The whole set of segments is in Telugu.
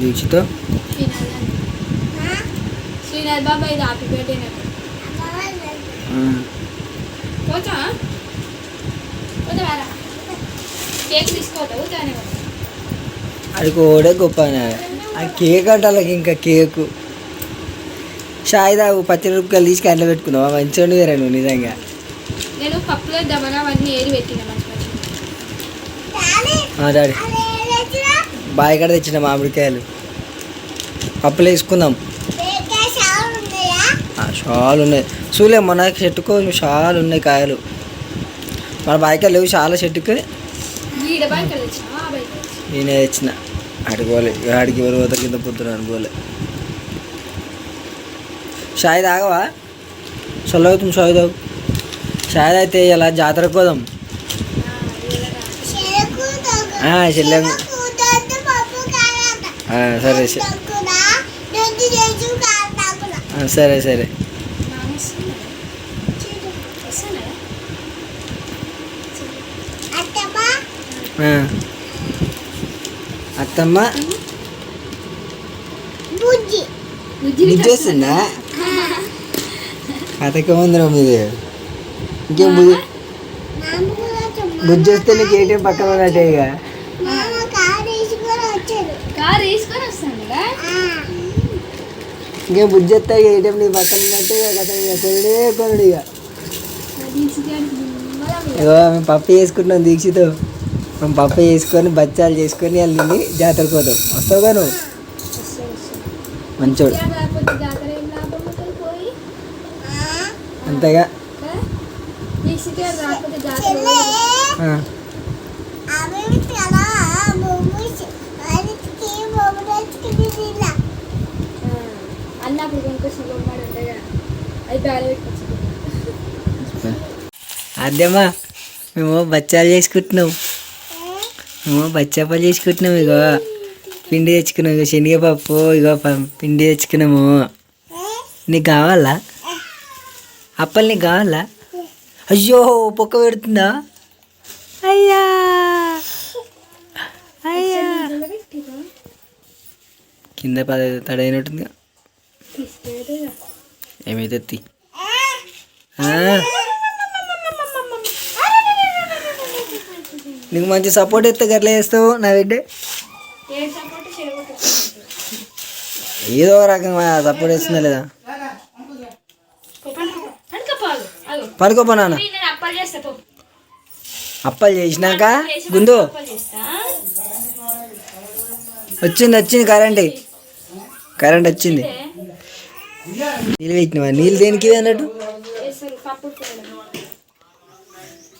దీక్షతో శ్రీనాథ్ ఇది పోతా కేక్ తీసుకోవద్దా అది కూడా గొప్ప ఆ కేక్ అంటే వాళ్ళకి ఇంకా కేకు షాయి తాగు పచ్చడి రూపాయలు తీసి కంట్లో పెట్టుకున్నావా మంచిగా ఉండేదిరా నువ్వు నిజంగా నేను పప్పులో దబగా అవన్నీ ఏరి పెట్టిన మంచి మంచి ఆ, డాడీ బావి కాడ తెచ్చిన మామిడికాయలు. పప్పులు వేసుకుందాం. షాలు ఉన్నాయి చూలే మన చెట్టుకో షాలు ఉన్నాయి కాయలు. మన బాయికాయలు లేవు చాలా చెట్టుకి. నేనే తెచ్చిన పోలే ఆడికి ఎవరు పోతా కింద పొద్దున పోలే షాయి తాగవా? చల్లవుతుంది షాయి తాగు. షాయి అయితే ఇలా జాతరకు పోదాం. చెల్లెం సరే సరే. సరే. అత్తమ్మ? బుజ్జి వస్తుందా కథకి ఉందిరా మీది. ఇంకేం బుజ్జి? బుజ్జి వస్తే నీకు ఏటీఎం పక్కన ఉన్నట్టే ఇక. ఇంకేం వస్తే ఇక ఏటీఎం నీ పక్కన ఉన్నట్టే ఇక కొనుడే కొనుడు ఇక. మేము పప్పు చేసుకుంటున్నాం దీక్షితో. మేము పప్పు చేసుకొని బచ్చాలు చేసుకొని వెళ్ళి జాతరకు పోతాం. వస్తావుగా నువ్వు? మంచోడు. జాతర అంతేగా జాతర ఆ. అన్నప్పుడు కొనుక్కొచ్చిన బొమ్మడు ఉంటాయి అది బ్యాల పెట్టుకొచ్చి అదేమ్మా మేము బచ్చాలు చేసుకుంటున్నాం. మేము బచ్చాపాలు చేసుకుంటున్నాం ఇగో. పిండి తెచ్చుకున్నాం ఇగో శనగపప్పు ఇగో పిండి తెచ్చుకున్నాము. నీకు కావాలా? అప్పలు నీకు కావాలా? అయ్యో పొక్క పెడుతుందా? అయ్యా. అయ్యా. కింద పద తడైనట్టుందిగా ఏమైతే తీ. నీకు మంచి సపోర్ట్ ఇస్తే గట్లా చేస్తావు నా బిడ్డ ఏదో ఒక రకంగా సపోర్ట్ ఇస్తుందా లేదా పడుకోపో నాన్న నేను అప్పాలు చేసినాక గుండు వచ్చింది వచ్చింది కరెంట్ కరెంట్ వచ్చింది నీళ్ళు పెట్టినవా నీళ్ళు దేనికి అన్నట్టు?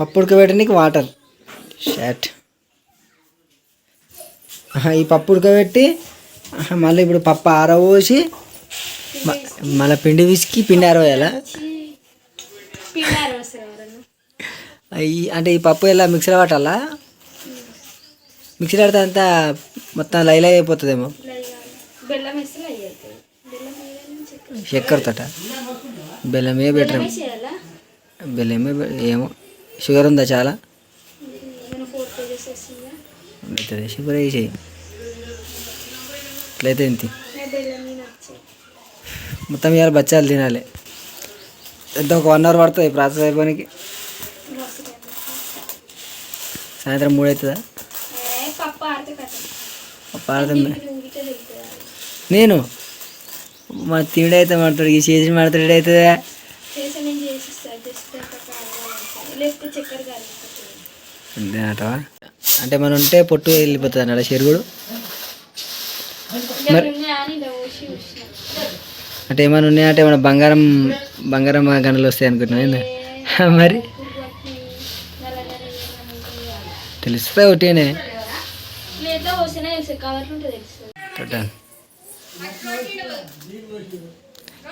పప్పు ఉడకబెట్టడానికి వాటర్. షాట్. ఈ పప్పు ఉడకబెట్టి మళ్ళీ ఇప్పుడు పప్పు ఆరబోసి మళ్ళీ పిండి విసికి పిండి ఆరబోయాలా? అంటే ఈ పప్పు ఎలా మిక్సర్ పట్టాలా? మిక్సర్ పడితే అంతా మొత్తం లైలా అయిపోతుందేమో బెల్లం వేస్తే లైవ్ అవుతుంది బెల్లం వేయాలని చక్కెర తట బెల్లమే బెటర్. బెల్లమే ఏమో షుగర్ ఉందా చాలా? షుగర్ వేసేయి ఇట్లయితే ఇంతి మొత్తం ఇవాళ బచ్చాలు తినాలి. ఎంత ఒక వన్ అవర్ పడుతుంది ప్రాసెస్ అయిపోయినకి? సాయంత్రం మూడు అవుతుందా? పప్పు ఆడితే కథ పాడతాం ఉంగితే వెళ్తుందా నేను? మా తిండి అయితే మాడతాడు ఈ అవుతుందా? చేసి నేను చేసిస్తా? జస్ట్ అంత కావాలి లేకపోతే చక్కెర కాలిపోతుంది అంతే అంటవా? అంటే మనం ఉంటే పొట్టు వెళ్ళిపోతుంది అన్నాడు చెరుగుడు మరి అంటే ఏమైనా ఉన్నాయంటే ఏమైనా బంగారం బంగారం గనులు వస్తాయి అనుకుంటున్నాను ఏంది? మరి? తెలుస్తా ఒకటేనే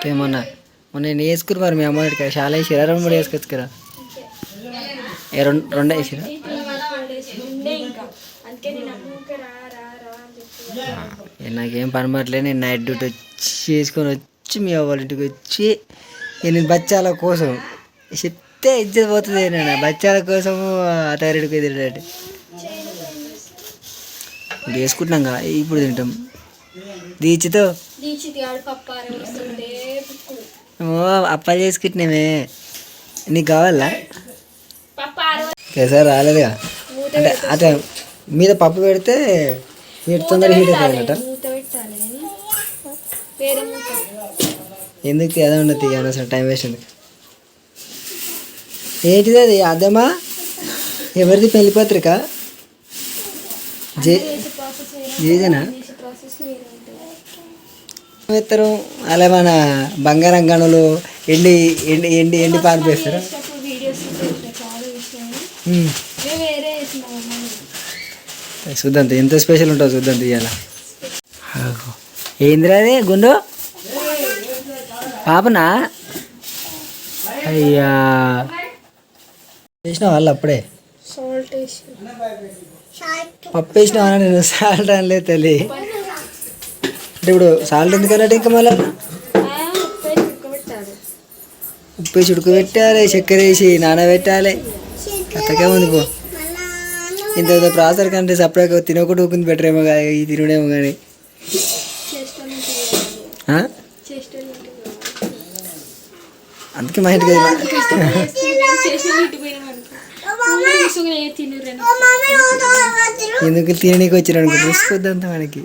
ఏమన్నా మొన్న నేను వేసుకుని మరి మీ అమ్మ ఇక్కడ చాలా వేసిరా రెండు మూడు వేసుకోవచ్చు కదా ఏ రెండు రెండు వేసిరా నాకేం పని నేను నైట్ డ్యూటీ వచ్చి చేసుకొని వచ్చి మీ వాళ్ళ ఇంటికి వచ్చి నేను బచ్చాల కోసం చెప్తే ఇజ్జత్ పోతుంది నేను బచ్చాల కోసం తింటాడు ఇప్పుడు వేసుకుంటున్నాం కదా ఇప్పుడు తింటాం. దీచితో? ఓ అప్పాలు చేసుకుంటున్నామే. నీకు కావాలా? కేసారి రాలేదుగా. అంటే అదే మీద పప్పు పెడితే మీరు తొందరగా హీట్ మూత ఎందుకు ఏదో ఉండదు అనవసరం టైం వేస్ట్ ఎందుకు ఏంటిది అది? అదేమా ఎవరిది పెళ్ళి పత్రిక? జే జేజనా? వేస్తారు అలా మన బంగారం గనులు ఎండి ఎండి ఎండి ఎండి పారిపోస్తారు అమ్మ. చూద్దాం ఎంత స్పెషల్ ఉంటుందో చూద్దాం తీయాల ఏందిరా అది? గుండు? పాపనా? అయ్యా. వేసిన వాళ్ళు అప్పుడే? పప్పు వేసినా నేను? సాల్ట్ అనలేదు తల్లి. అంటే ఇప్పుడు సాల్ట్ ఎందుకన్నట్టు ఇంకా మళ్ళీ? ఉప్పు వేసి ఉడకబెట్టాలి చక్కెర వేసి నానబెట్టాలి. అత్తకే ఉంది పో. ఇంత ప్రాసెస్ కంటే సపరేట్గా తినకుండా ఊకుంది బెటర్ ఏమో కానీ ఈ తినడేమో కానీ అందుకే మా ఇంటికి ఎందుకు తిననీకి వచ్చారు అనుకో చూసుకోవద్దంత మనకి.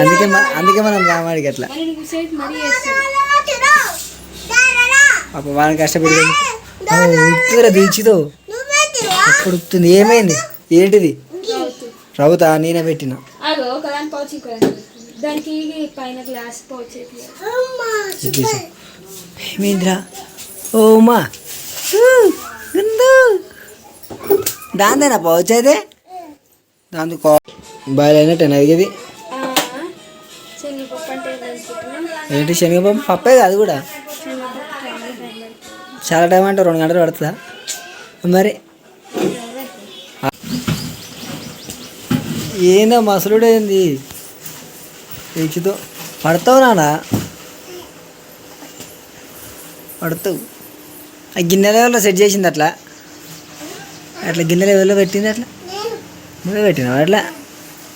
అందుకే మ- అందుకే మనం రామాడికి అట్లా పాప వాళ్ళని కష్టపడి ఉప్పురా దీచితో అప్పుడు ఉప్పుతుంది ఏమైంది? ఏంటిది? రావుతూ నేనే పెట్టిన. అగో ఒకదాని పౌచ్ దాందేనా అయితే దాంతో కా బాయిల్ అయినట్టు అడిగేది అంటే అనుకుంటున్నాం ఏంటి శనగపప్పు? పప్పే అది కూడా. చాలా టైం అంటే రెండు గంటలు పడుతుందా? మరి. ఏందో మసలుడేంది. ఎక్కితో పడతావు నానా పడతావు. ఆ గిన్నె లెవెల్లో సెట్ చేసింది అట్లా? అట్లా గిన్నెలు ఎవరిలో పెట్టింది అట్లా? నువ్వే పెట్టినావు అట్లా?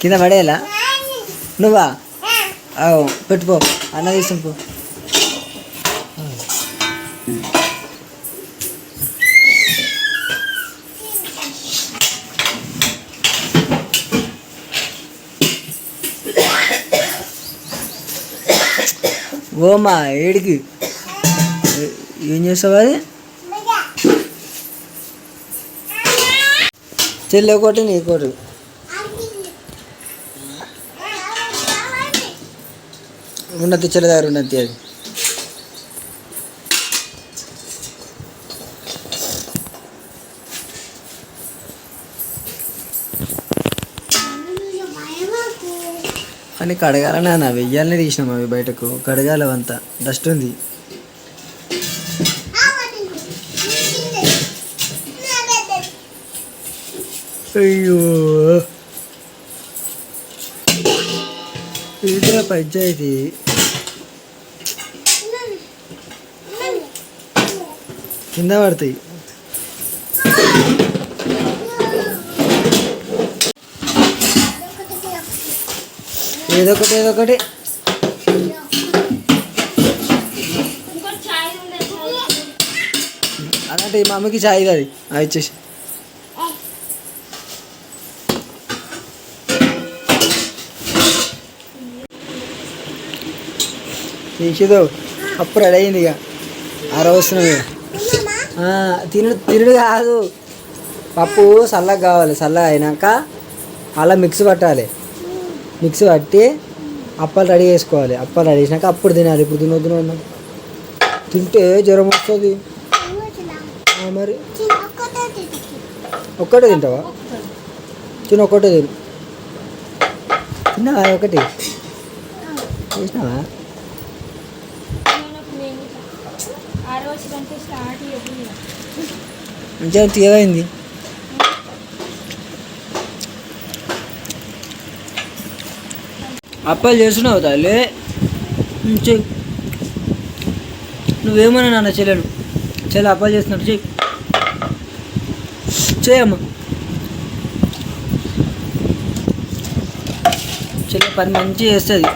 కింద పడేలా నువ్వా? పెట్టుకో. అన్న తీసుకుని పో. ఓమా ఏడికి? ఏం చేస్తావు అది? చెల్లి ఒకటి నీ ఒకటి. ఉన్నది చెల్లి దగ్గర ఉన్నది అది. అని కడగాలని అన్న వెయ్యాలని తీసినాం అవి బయటకు. కడగాలి అవంతా. డస్ట్ ఉంది. అయ్యో. ఇదిరా పంచాయతీ? కింద పడతాయి. ఏదో ఒకటి ఏదో ఒకటి. అలాంటి మా అమ్మకి చాయ్ అది అది ఇచ్చేసి. తీసేదో అప్పుడు రెడీ అయింది ఇక. ఆరో వస్తున్నాం ఇక ఆ, కాదు. పప్పు చల్లగా కావాలి చల్లగా అయినాక అలా మిక్స్ పట్టాలి. మిక్స్ పట్టి అప్పాలు రెడీ చేసుకోవాలి. అప్పాలు రెడీ చేసినాక అప్పుడు తినాలి. ఇప్పుడు తినొద్దు అన్నాం తింటే జ్వరం వస్తుంది. మరి? ఒక్కటే తింటావా? తిన ఒక్కటే తిను. తిన్నావా? ఒకటి చేసినావా? కొంచెం తీయమైంది అప్పలు చేస్తున్నావు తల్లి నువ్వేమన్నా నాన్న చెల్లెను చెల్లె అప్పలు చేస్తున్నాడు చెయ్యి చేయమ్మా చెల్లి పని మంచిగా చేస్తుంది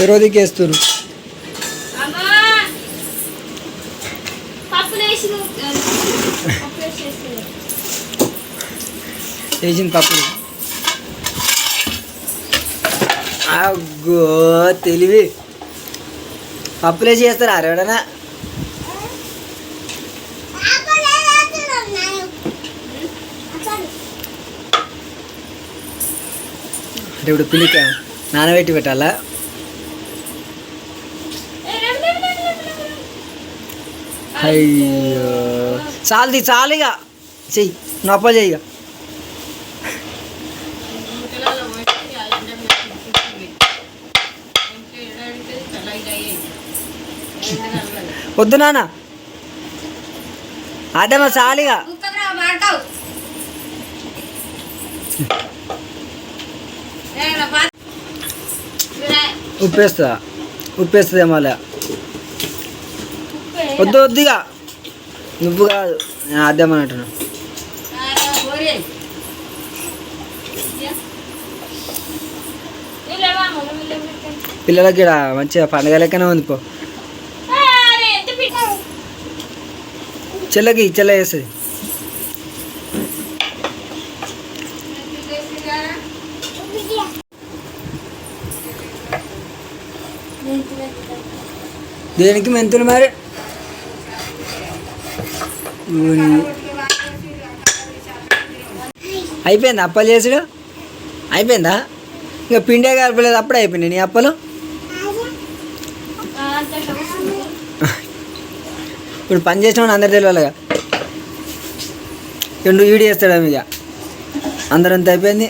వేస్తుంది వేసిన పప్పులు. అగ్గో తెలివి. పప్పులే చేస్తారు ఎవడన్నా అంటే ఇప్పుడు పిలిక నానబెట్టి పెట్టాలా? అయ్యో. చాలది ఇక. చెయ్యి నొప్ప చెయ్యి ఇక. వద్దు నాన్న. అదేమో చాలుగా ఉప్పేస్తుందా ఉప్పేస్తుంది మళ్ళీ వద్దు వద్దుగా. నువ్వు కాదు నేను అదేమని అంటున్నా. పిల్లలకి ఈడ మంచిగా పండగ లెక్కనే ఉంది పో. చెల్లకి చెల్ల వేస్తుంది దేనికి మెంతులు మరి? అయిపోయిందా అప్పలు చేసుడు? అయిపోయిందా? ఇంకా పిండే కలపలేదు అప్పుడే అయిపోయినాయి నీ అప్పలు? ఇప్పుడు పని చేసిన అందరు తెలియాలిగా. రెండు వీడి చేస్తాడు ఇక. అందరంత అయిపోయింది.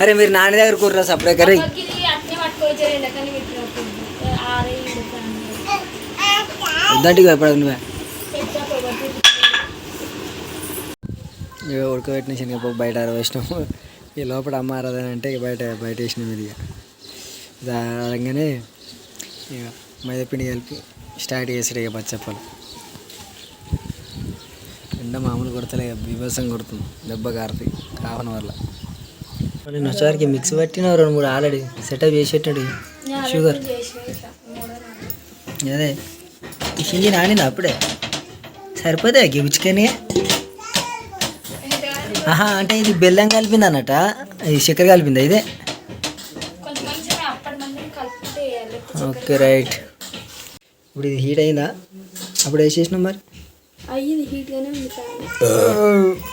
అరే మీరు నాన్న దగ్గర కూర్రా సపరేట్ కర్రీ పట్టుకోవచ్చు ఎండకని పెట్టినప్పుడు ఆరే వద్దంటిగా ఎప్పుడు నువ్వే? ఇక ఉడకబెట్టిన శనగపప్పు బయట ఆరవేసినాము ఈ లోపల అమ్మ ఆరాధన అంటే ఇక బయట బయట వేసినాం ఇది ఇక. దారంగానే ఇక మైదాపిండి కలిపి స్టార్ట్ చేసాడు ఇక పచ్చప్పలు. ఎండ మామూలు కొడతలే బీభత్సం కొడుతుంది. దెబ్బ కారుతాయి. కావన వల్ల. నేను వచ్చేసరికి మిక్స్ పట్టిన రెండు మూడు ఆల్రెడీ సెటప్ చేసేటాడు షుగర్ అదే. ఈ హిందీ నానింది అప్పుడే? సరిపోతే గిగుచ్చుకొని ఆహా అంటే ఇది బెల్లం కలిపింది అన్నట ఇది చక్కెర కలిపింది ఇదే? ఓకే రైట్ ఇప్పుడు ఇది హీట్ అయిందా? అప్పుడు వేసేసినాం మరి. అయ్యింది హీట్గానే ఉంది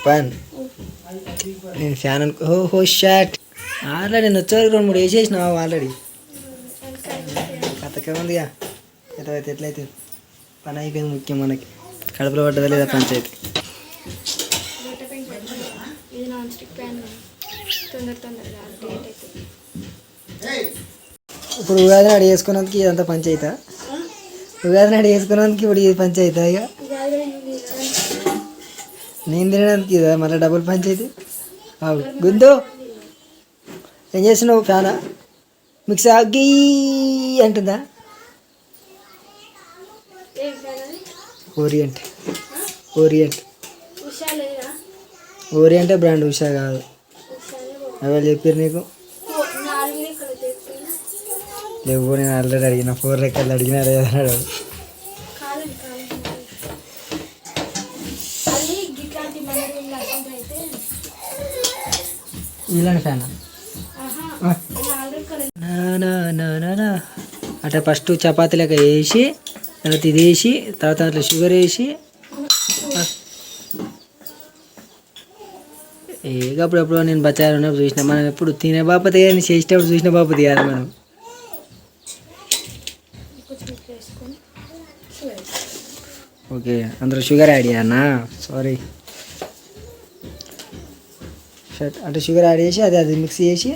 పాన్ నేను ఫ్యాన్ అనుకో హో హో షాట్. ఆల్రెడీ నేను వచ్చేవరకు రెండు మూడు వేసేసినావు ఆల్రెడీ. కథకే ఉందిగా ఎట్లయితే ఎట్లయితే. పని అయిపోయింది ముఖ్యం మనకి. కడుపులో పడ్డదా లేదా పంచాయతీ? అవుతుంది ఇప్పుడు ఉగాది నాడు వేసుకున్నందుకు ఇదంతా పంచాయతా ఉగాది నాడు వేసుకున్నందుకు ఇప్పుడు ఇది పంచాయతా ఇక? నేను తినడానికి ఇదా? మళ్ళీ డబుల్ పంచాయతీ? అవు గుందు ఏం చేస్తున్నావు ఫ్యానా? మిక్స్ ఆగి అంటుందా? ఓరియంట్. ఓరియంట్. ఓరియంటే బ్రాండ్ ఉషా కాదు. ఎవరు చెప్పారు నీకు? లేవు నేను ఆల్రెడీ అడిగిన. ఫోర్ రెక్కలు అడిగినారు అన్నాడు. ఇలాంటి ఫ్యాన్? అంటే ఫస్ట్ చపాతీ లెక్క వేసి తర్వాత ఇది వేసి తర్వాత అట్లా షుగర్ వేసి. ఏక అప్పుడప్పుడు నేను బచ్చారు ఉన్నప్పుడు చూసిన మనం ఎప్పుడు తినే బాపతి కానీ చేసేటప్పుడు చూసిన బాపతి కాదు మనం. ఓకే అందులో షుగర్ యాడ్ చేయన్నా సారీ షట్ అంటే షుగర్ యాడ్ చేసి అది అది మిక్స్ చేసి.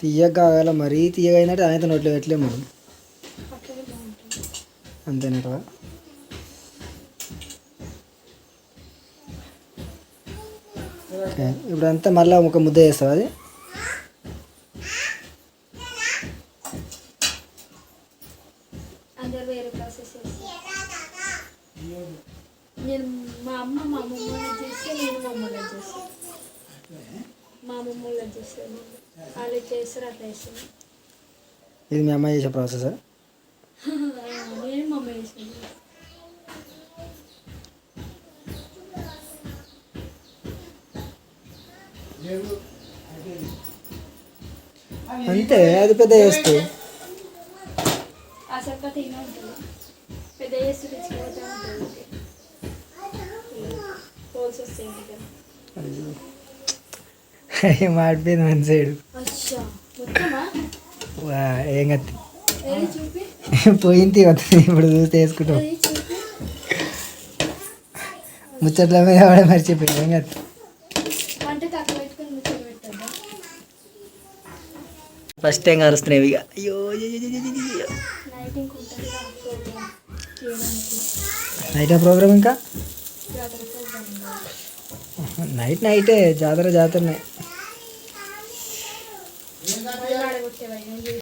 తీయగా కావాల మరీ తీయగా అయినట్టు అనేది నోట్లో పెట్టలేము మనం. అంతేనట. ఇప్పుడు అంతా ఇప్పుడంతా మళ్ళీ ఒక ముద్ద చేస్తావు అది? చేస్తాను వాళ్ళు చేస్తారు అట్లా చేస్తాను ఇది మీ అమ్మాయి చేసే ప్రాసెస్? నేను మా అమ్మ చేసాను అంతే అది పెద్ద చేస్తూ. ఆ చపాతి ఇంకా ఉంటుంది. పెద్ద చేస్తూ తెచ్చిపోతూ ఉంటుంది. వస్తాయి ఇంకా మాడిపోయింది మన సైడు అచ్చా మొత్తమా? వా, ఏం కత్తి? పోయింది వస్తుంది ఇప్పుడు చూస్తే వేసుకుంటాం. ముచ్చట్ల మీద వాడే మర్చిపోయి ఏం కత్తి? ఫస్ట్ టైం కలుస్తున్నాయి ఇక. అయ్యో నైట్ ప్రోగ్రామ్ ఇంకా నైట్ నైటే జాతర జాతరనే ఆడగొట్టేవా ఏం చేసి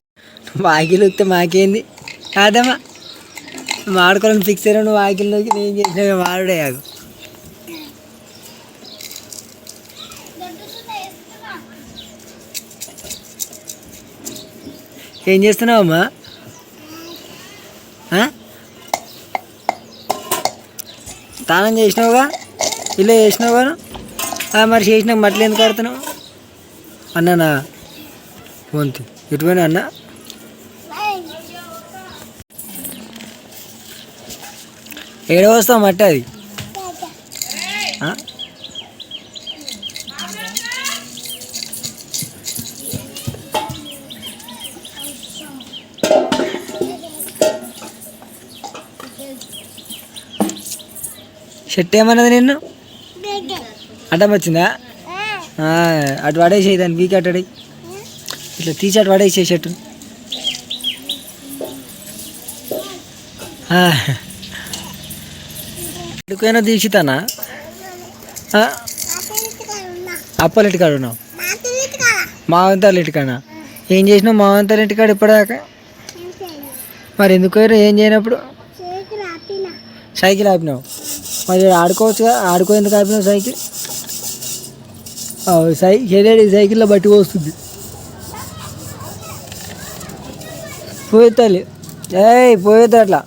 వాకిలు వస్తే మాకేంది? కాదమ్మా. వాడుకోవాలని ఫిక్స్ అయినా నువ్వు వాకిల్లోకి నేను చేసిన వాడే ఆగు ఏం చేస్తున్నావమ్మా? స్నానం చేసినావుగా? ఇల్లు చేసినావుగా? మరి చేసినాక మట్లు ఎందుకు ఆడుతున్నావు అన్నానా? వంతు ఎటువైనా అన్నా? ఏడ వస్తాం మట్టి అది? ఆ? షర్ట్ ఏమన్నది నిన్ను? అడ్డం వచ్చిందా? అటు పడేసేయి దాన్ని వీక్ అటు ఇట్లా తీసి అటు పడేసే షర్టు ఎక్కడికైనా దీక్షితానా అప్పల ఇంటికాడ ఉన్నావు మావంతాల ఇంటికాడ ఏం చేసినావు మావంతాల ఇంటికాడ ఇప్పటిదాకా? మరి ఎందుకు ఏం చేయనప్పుడు? సైకిల్ ఆపినావు. మరి ఆడుకోవచ్చుగా? ఆడుకో ఎందుకు ఆపినావు సైకిల్? సై ఏదేడి సైకిల్లో బట్టి వస్తుంది తల్లి. ఏయ్ పోయేది అట్లా.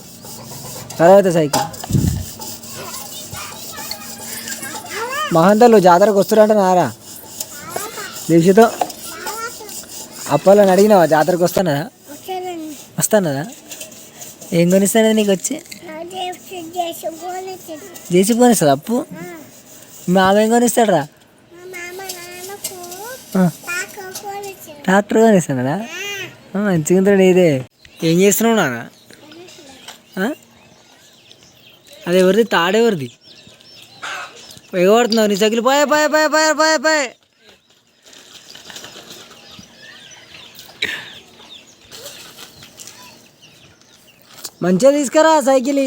తర్వాత సైకిల్. మహంతలు జాతరకు వస్తారంట నారా. దీక్షతో అప్పాలని అడిగినావా? జాతరకు వస్తానదా వస్తానదా ఏం కొనిస్తానది నీకు వచ్చి? చేసి కొనిస్తుంది అప్పు? మా ఆమె ఏం కొనిస్తాడరా? ట్రాక్టర్ కొనిస్తాడా మంచిగా ఉంటాడు ఇదే ఏం చేస్తున్నావు నాన్న? అది ఎవరిది తాడెవరిది? ఎగబడుతున్నావు నీ సగిలి పోయే పోయే పోయే పోయే పోయే పోయే. మంచిగా తీసుకురా సైకిల్.